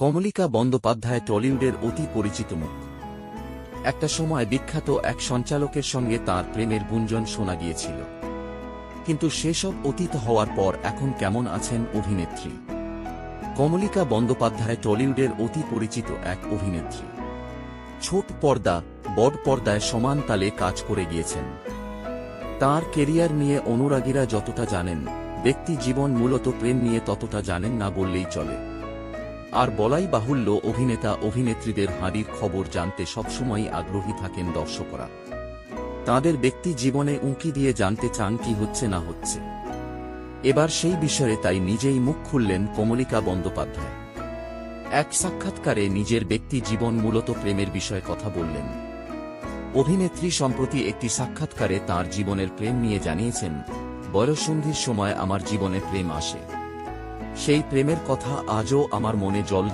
কমলিকা বন্দ্যোপাধ্যায় টলিউডের অতি পরিচিত মুখ। একটা সময় বিখ্যাত এক সঞ্চালকের সঙ্গে তার প্রেমের গুঞ্জন শোনা গিয়েছিল। কিন্তু সেসব অতীত হওয়ার পর এখন কেমন আছেন অভিনেত্রী? কমলিকা বন্দ্যোপাধ্যায় টলিউডের অতি পরিচিত এক অভিনেত্রী। ছোট পর্দা, বড় পর্দায় সমান তালে কাজ করে গিয়েছেন। তার কেরিয়ার নিয়ে অনুরাগীরা যতটা জানেন, ব্যক্তি জীবন মূলত প্রেম নিয়ে ততটা জানেন না বললেই চলে। আর বলাই বাহুল্য অভিনেতা, অভিনেত্রীদের হাঁড়ির খবর জানতে সবসময়ই আগ্রহী থাকেন দর্শকরা। তাদের ব্যক্তি জীবনে উঁকি দিয়ে জানতে চান কি হচ্ছে না হচ্ছে। এবার সেই বিষয়ে তাই নিজেই মুখ খুললেন কমলিকা বন্দ্যোপাধ্যায়। এক সাক্ষাৎকারে নিজের ব্যক্তি জীবন মূলত প্রেমের বিষয়ে কথা বললেন। অভিনেত্রী সম্প্রতি একটি সাক্ষাৎকারে তার জীবনের প্রেম নিয়ে জানিয়েছেন, বয়সন্ধির সময় আমার জীবনে প্রেম আসে। সেই প্রেমের কথা আজও আমার মনে জল